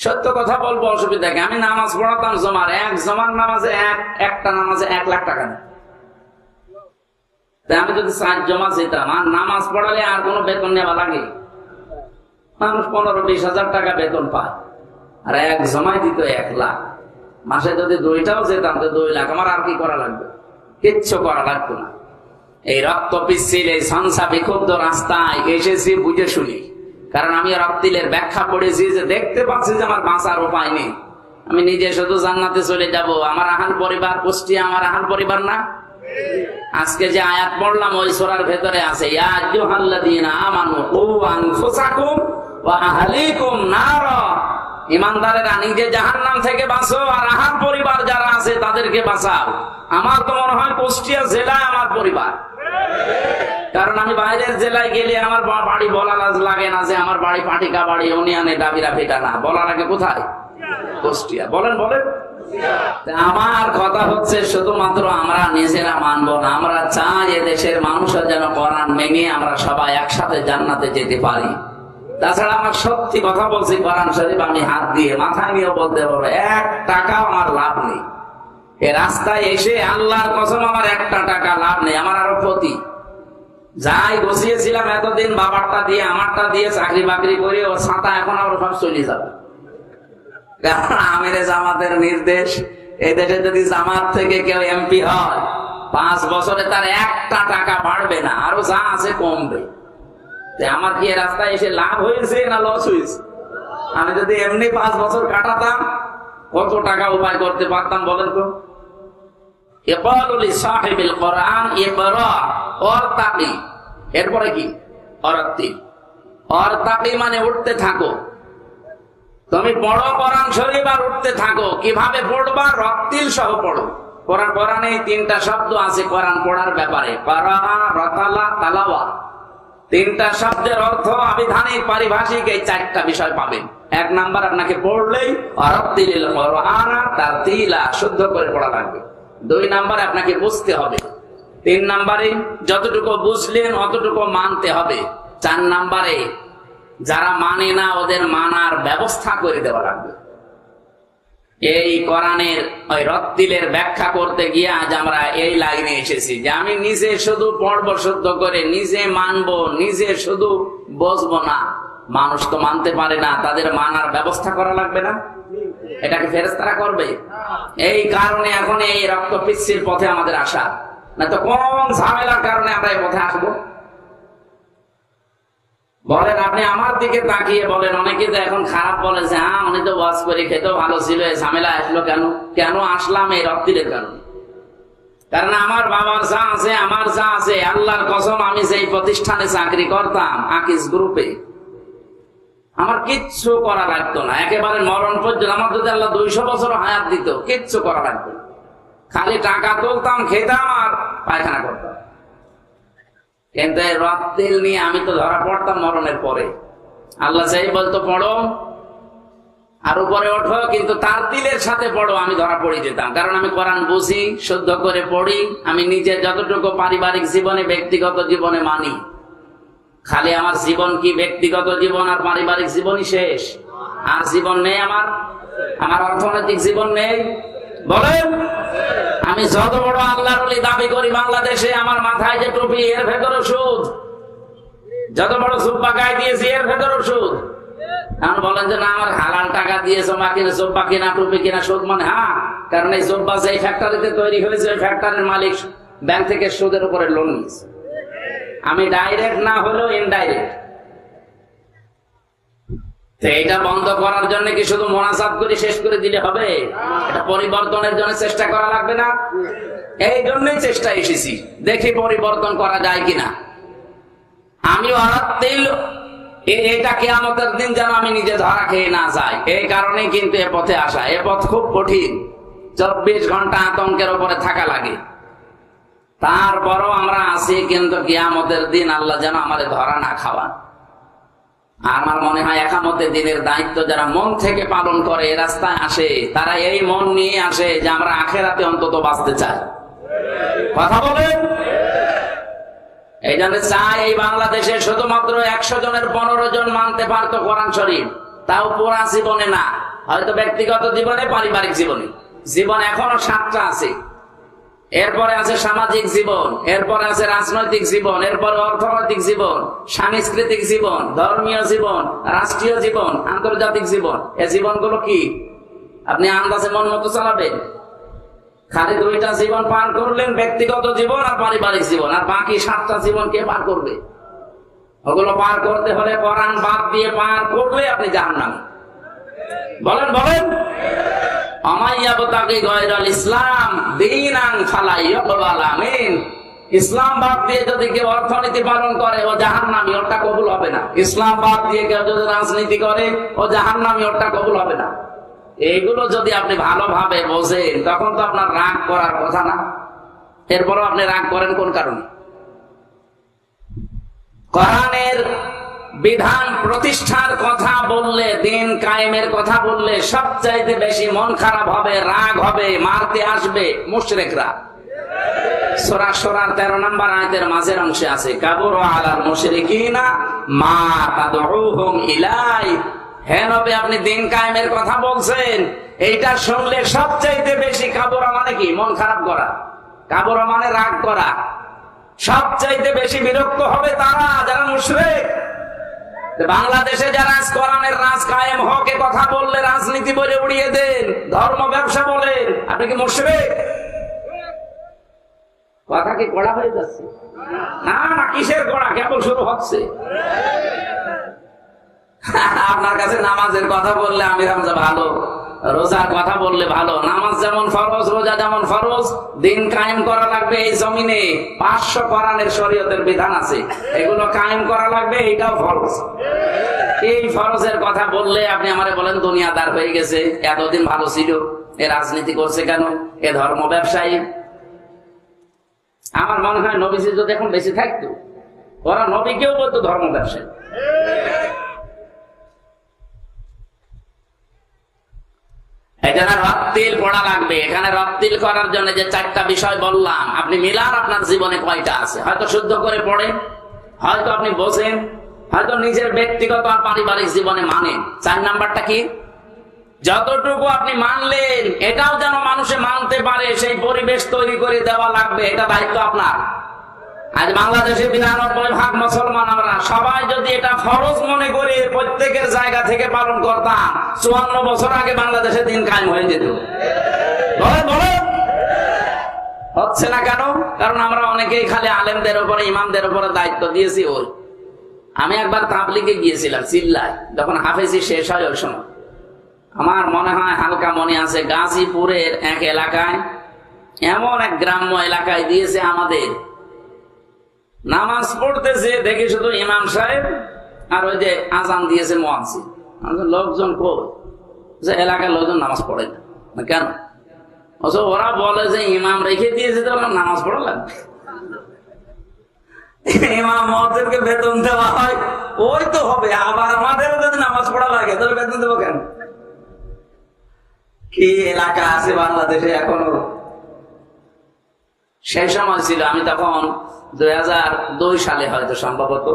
সত্য কথা বলব, অসুবিধা আমি নামাজ পড়াতাম জমার। এক জমার নামাজে এক, একটা নামাজে এক লাখ টাকা তাই আমি যদি সাত জমা যেতাম, আর নামাজ পড়ালে আর কোনো বেতন নেওয়া লাগে? মানুষ পনেরো বিশ হাজার টাকা বেতন পায়। আর এক জমাই দিত এক লাখ। মাসে যদি দুইটাও যেতাম, তো দুই লাখ। আমার আর কি করা লাগবে? কিচ্ছু করা লাগতো না। এই রক্ত পিচ্ছিল, এই সংসা বিক্ষুব্ধ রাস্তায় এসেছি বুঝে শুনি। কারণ আমি রক্তিলের ব্যাখ্যা পড়েছি যে দেখতে পাচ্ছি যে আমার বাঁচার উপায় নেই। আমি নিজে শুধু জান্নাতে চলে যাব। আমার আহান পরিবার কুষ্টিয়া, আমার আহান পরিবার না? আজকে যে আয়াত পড়লাম, ওই সোরার ভেতরে আছে ইমানদারেরা, নিজে জাহান্নাম থেকে বাঁচো আর আহার পরিবার যারা আছে তাদেরকে বাঁচাও। আমার তো মনে হয় কুষ্টিয়া জেলায় আমার পরিবার। কারণ আমি বাইরের জেলায় গেলে আমার বাড়ি বলা লাজ লাগে না যে আমার বাড়ি পাটিকা বাড়ি উনিয়ানে ডাবিরা ফিটা না। বলার আগে কোথায়? বলেন বলেন। আমার কথা হচ্ছে শুধুমাত্র আমরা নিজেরা মানবো না, আমরা চাই দেশের মানুষরা যেন কোরআন মেনে আমরা সবাই একসাথে জান্নাতে যেতে পারি। তাছাড়া আমার সত্যি কথা বলছি, কোরআন শরীফ আমি হাত দিয়ে মাথায় নিয়ে বলতে পারব, এক টাকা আমার লাভ নেই। এ রাস্তায় এসে আল্লাহর কসম আমার একটা টাকা লাভ নেই, আমার আরও ক্ষতি। যাই বসিয়েছিলাম এতদিন, বাবারটা দিয়ে, আমারটা দিয়ে চাকরি বাকরি করে ও ছাতা এখন আবার সব চলে যাবে। আমির জামাতের নির্দেশ এই দেশে যদি জামাত থেকে কেউ এমপি হয়, পাঁচ বছরে তার একটা টাকা বাড়বে না, আরও যা আছে কমবে। আমার কি রাস্তায় এসে লাভ হয়েছে না লস হয়েছে? আমি যদি এমনি পাঁচ বছর কাটাতাম, কত টাকা উপায় করতে পারতাম বলেন তো ইকরারুলি সাহিবিল কোরআন ইকরা অর্তাকি এরপরে কি? অর্তাকি মানে উঠতে থাকো। তুমি পড়ো কোরআন শরীফ আর উঠতে থাকো। কীভাবে পড়বা? রক্তিল সহ পড়ো। কোরআন কোরআনে এই তিনটা শব্দ আছে কোরআন পড়ার ব্যাপারে। করা, রতালা তালাওয়া তিনটা শব্দের অর্থ আবিধানিক, পারিভাষিক, এই চারটা বিষয় পাবেন এক নাম্বার আপনাকে পড়লেই অরক্তিল কোরআন তার তিলা শুদ্ধ করে পড়া লাগবে। দুই নাম্বার আপনাকে বুঝতে হবে। তিন নাম্বারে যতটুকু বুঝলেন অতটুকু মানতে হবে। চার নাম্বারে যারা মানে না ওদের মানার ব্যবস্থা করে দেওয়া লাগবে। এই কোরআনের ওই রত্তিলের ব্যাখ্যা করতে গিয়ে আজ আমরা এই লাইনে এসেছি যে আমি নিজে শুধু পড়ব শুদ্ধ করে, নিজে মানবো, নিজে শুধু বসবো না। মানুষ তো মানতে পারে না, তাদের মানার ব্যবস্থা করা লাগবে না? এটাকে ফেরেস্তারা করবে? এই কারণে এখন এই রক্ত পিচ্ছির পথে আমাদের আসা। না তো কোন ঝামেলার কারণে আমরা এই পথে আসব? বলেন, আপনি আমার দিকে তাকিয়ে বলেন, অনেকে তো এখন খারাপ বলে যে হ্যাঁ উনি তো ওয়াজ করে খেতেও ভালো ছিল, এই ঝামেলা আসলো কেন? কেন আসলাম এই রক্তিরের কারণে? কারণ আমার বাবার যা আছে, আমার যা আছে, আল্লাহর কসম, আমি যেই প্রতিষ্ঠানে চাকরি করতাম, আকিস গ্রুপে আমার কিচ্ছু করা লাগতো না। একেবারে মরণ পর্যন্ত আমার যদি আল্লাহ দুইশো বছর হায়াত দিত, কিচ্ছু করা লাগতো খালি টাকা তুলতাম, খেতাম আর পায়খানা করতাম। কিন্তু এই রথ তেল নিয়ে আমি তো ধরা পড়তাম মরণের পরে। আল্লাহ চাই বলতো, পড়ো আর উপরে ওঠো, কিন্তু তার তিলের সাথে পড়ো, আমি ধরা পড়ে যেতাম। কারণ আমি কোরআন বুঝি, শুদ্ধ করে পড়ি, আমি নিজে যতটুকু পারিবারিক জীবনে, ব্যক্তিগত জীবনে মানি। খালি আমার জীবন কি ব্যক্তিগত জীবন আর পারিবারিক জীবনই শেষ? আর জীবন নেই আমার? আমার অর্থনৈতিক জীবন নেই? বলেন। আমি যত বড় আল্লাহর দাবি করি বাংলাদেশে, আমার মাথায় যে টুপি, এর ভেতরে সুদ যত বড় সুব্বা গায়ে দিয়েছি, এর ভেতরে সুদ এখন বলেন যে, না, আমার হালাল টাকা দিয়ে জমা কিনে জব্বা কিনা, টুপি কিনা, সুদ মানে হ্যাঁ কারণ এই জব্বা যে ফ্যাক্টরিতে তৈরি হয়েছে, ওই ফ্যাক্টরির মালিক ব্যাংক থেকে সুদের উপরে লোন নিয়েছে। আমি ডাইরেক্ট না হলেও ইনডাইরেক্ট এটা বন্ধ করার জন্য কি শুধু মোনাজাত করে শেষ করে দিলে হবে? এটা পরিবর্তনের জন্য চেষ্টা করা লাগবে না? এই জন্যই চেষ্টা এসেছি। দেখি পরিবর্তন করা যায় কিনা। আমি অরাত্তিল এ- এটা কেয়ামতের দিন যেন আমি নিজে ধরা খেয়ে না যাই। এই কারণে কিন্তু এ পথে আসা। এ পথ খুব কঠিন। চব্বিশ ঘণ্টা আতঙ্কের উপরে থাকা লাগে। তারপরও আমরা আছি, কিন্তু কিয়ামতের দিন আল্লাহ যেন আমাদের ধরা না খাওয়ান। আমার মনে হয় একামতের দিনের দায়িত্ব যারা মন থেকে পালন করে, এ রাস্তায় আসে, তারা এই মন নিয়ে আসে যে আমরা আখেরাতে অন্তত বাঁচতে চাই। কথা বলেন? এই জন্য চাই এই বাংলাদেশে শুধুমাত্র একশো জনের পনেরো জন মানতে পারতো কোরআন শরীফ। তাও পুরা জীবনে না, হয়তো ব্যক্তিগত জীবনে, পারিবারিক জীবনে। জীবন এখনও সাতটা আছে। এরপরে আছে সামাজিক জীবন, এরপরে আছে রাজনৈতিক জীবন, এরপরে অর্থনৈতিক জীবন, সাংস্কৃতিক জীবন, ধর্মীয় জীবন, রাষ্ট্রীয় জীবন, আন্তর্জাতিক জীবন। এই জীবনগুলো কি? আপনি আন্দাজে মন মতো চালাবেন। খালি দুইটা জীবন পার করলেন, ব্যক্তিগত জীবন আর পারিবারিক জীবন, আর বাকি সাতটা জীবন কে পার করবে? ওগুলো পার করতে হলে কোরআন বাদ দিয়ে পার করলে আপনি জাহান্নামে। বলেন বলেন। গয়রাল ইসলাম দিনাং আমিন। ইসলাম বাদ দিয়ে যদি কেউ অর্থনীতি পালন করে, ও জাহান্নামী, ওটা কবুল হবে না। ইসলাম বাদ দিয়ে কেউ যদি রাজনীতি করে, ও জাহান্নামী, ওটা কবুল হবে না। এইগুলো যদি আপনি ভালোভাবে বোঝেন, তখন তো আপনার রাগ করার কথা না। এরপরও আপনি রাগ করেন কোন কারণে? কোরআনের বিধান প্রতিষ্ঠার কথা বললে, দিন কায়েমের কথা বললে সবচাইতে বেশি মন খারাপ হবে, রাগ হবে, মারতে আসবে মুশরেকরা। সোরা সোরার তেরো নম্বর আয়তের মাঝের অংশে আছে, কাবুর আলার মুশরিকিনা মা তাদউহুম ইলাই হে আপনি দিন কায়েমের কথা বলছেন। এইটা শুনলে সবচাইতে বেশি কাবুরা মানে কি? মন খারাপ করা। কাবুরা মানে রাগ করা। সবচাইতে বেশি বিরক্ত হবে তারা, যারা মুশরিক। বাংলাদেশে যারা কোরআনের রাজ কায়েম হকে কথা বললে রাজনীতি বলে উড়িয়ে দেন, ধর্ম ব্যবসা বলেন। আপনি কি মুশরিক কথা কি কড়া হয়ে যাচ্ছে? না না, কিসের কড়া? কেমন শুরু হচ্ছে। আপনার কাছে নামাজের কথা বললে আমি রামজা ভালো। রোজার কথা বললে ভালো। নামাজ যেমন ফরজ, রোজা যেমন ফরজ, দিন কায়েম করা লাগবে এই জমিনে। পাঁচশো কোরআনের শরীয়তের বিধান আছে। এগুলো কায়েম করা লাগবে এটাও ফরজ। এই ফরজের কথা বললে আপনি আমারে বলেন দুনিয়া দুনিয়াদার হয়ে গেছে, এতদিন ভালো ছিল, এ রাজনীতি করছে কেন, এ ধর্ম ব্যবসায়ী। আমার মনে হয় নবীজি যদি এখন বেশি থাকতো, ওরা নবীকেও বলতো ধর্ম ব্যবসায়ী। এখানে রত্তিল পড়া লাগবে। এখানে রত্তিল করার জন্য যে চারটা বিষয় বললাম, আপনি মিলার আপনার জীবনে কয়টা আছে? হয়তো শুদ্ধ করে পড়ে, হয়তো আপনি বোঝেন, হয়তো নিজের ব্যক্তিগত আর পারিবারিক জীবনে মানেন। চার নাম্বারটা কি? যতটুকু আপনি মানলেন, এটাও যেন মানুষে মানতে পারে, সেই পরিবেশ তৈরি করে দেওয়া লাগবে, এটা দায়িত্ব আপনার। আজ বাংলাদেশে বিরানব্বই ভাগ মুসলমান আমরা। সবাই যদি এটা ফরজ মনে করে প্রত্যেকের জায়গা থেকে পালন করতাম, চুয়ান্ন বছর আগে বাংলাদেশে দিন কায়েম হয়ে যেত। হচ্ছে না কেন? কারণ আমরা অনেকেই খালি আলেমদের উপরে, ইমামদের উপরে দায়িত্ব দিয়েছি ওই। আমি একবার তাবলিগে গিয়েছিলাম, চিল্লায়। যখন হাফেজি শেষ হয় ওই সময়। আমার মনে হয় হালকা মনে আছে, গাজীপুরের এক এলাকায়, এমন এক গ্রাম্য এলাকায় দিয়েছে আমাদের নামাজ পড়তেছে, দেখি শুধু ইমাম সাহেব আর ওই যে আজান দিয়েছে মোয়াজি লোকজন কো যে এলাকার লোকজন নামাজ পড়ে না। কেন? অথচ ওরা বলে যে ইমাম রেখে দিয়েছে, তো নামাজ পড়া লাগবে। ইমাম মহদেরকে বেতন দেওয়া হয়, ওই তো হবে, আবার আমাদেরও যদি নামাজ পড়া লাগে, তাহলে বেতন দেবো কেন? কি এলাকা আছে বাংলাদেশে এখনও? সেই সময় ছিল আমি তখন দুই হাজার দুই সালে হয়তো সম্ভবত